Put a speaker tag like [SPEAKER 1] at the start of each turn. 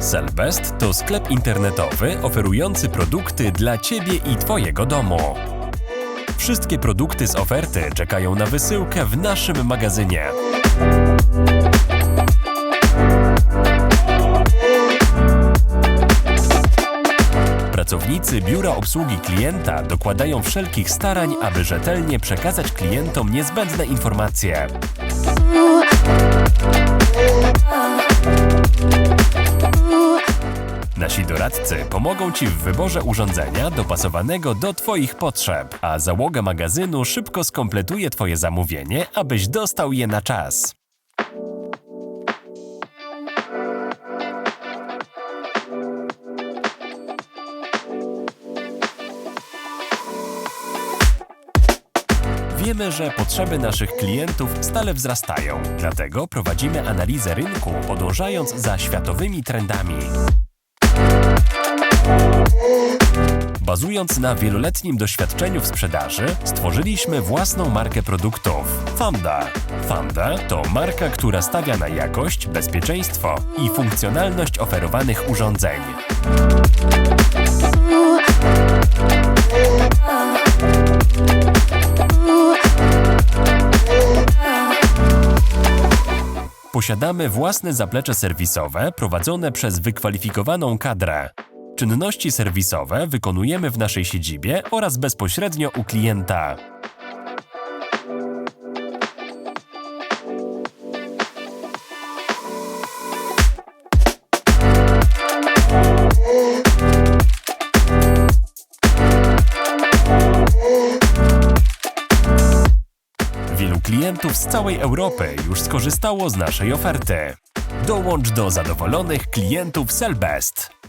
[SPEAKER 1] Selbest to sklep internetowy oferujący produkty dla Ciebie i Twojego domu. Wszystkie produkty z oferty czekają na wysyłkę w naszym magazynie. Pracownicy Biura Obsługi Klienta dokładają wszelkich starań, aby rzetelnie przekazać klientom niezbędne informacje. Nasi doradcy pomogą Ci w wyborze urządzenia dopasowanego do Twoich potrzeb, a załoga magazynu szybko skompletuje Twoje zamówienie, abyś dostał je na czas. Wiemy, że potrzeby naszych klientów stale wzrastają, dlatego prowadzimy analizę rynku, podążając za światowymi trendami. Bazując na wieloletnim doświadczeniu w sprzedaży, stworzyliśmy własną markę produktów Fanda. Fanda to marka, która stawia na jakość, bezpieczeństwo i funkcjonalność oferowanych urządzeń. Posiadamy własne zaplecze serwisowe prowadzone przez wykwalifikowaną kadrę. Czynności serwisowe wykonujemy w naszej siedzibie oraz bezpośrednio u klienta. Wielu klientów z całej Europy już skorzystało z naszej oferty. Dołącz do zadowolonych klientów Selbest.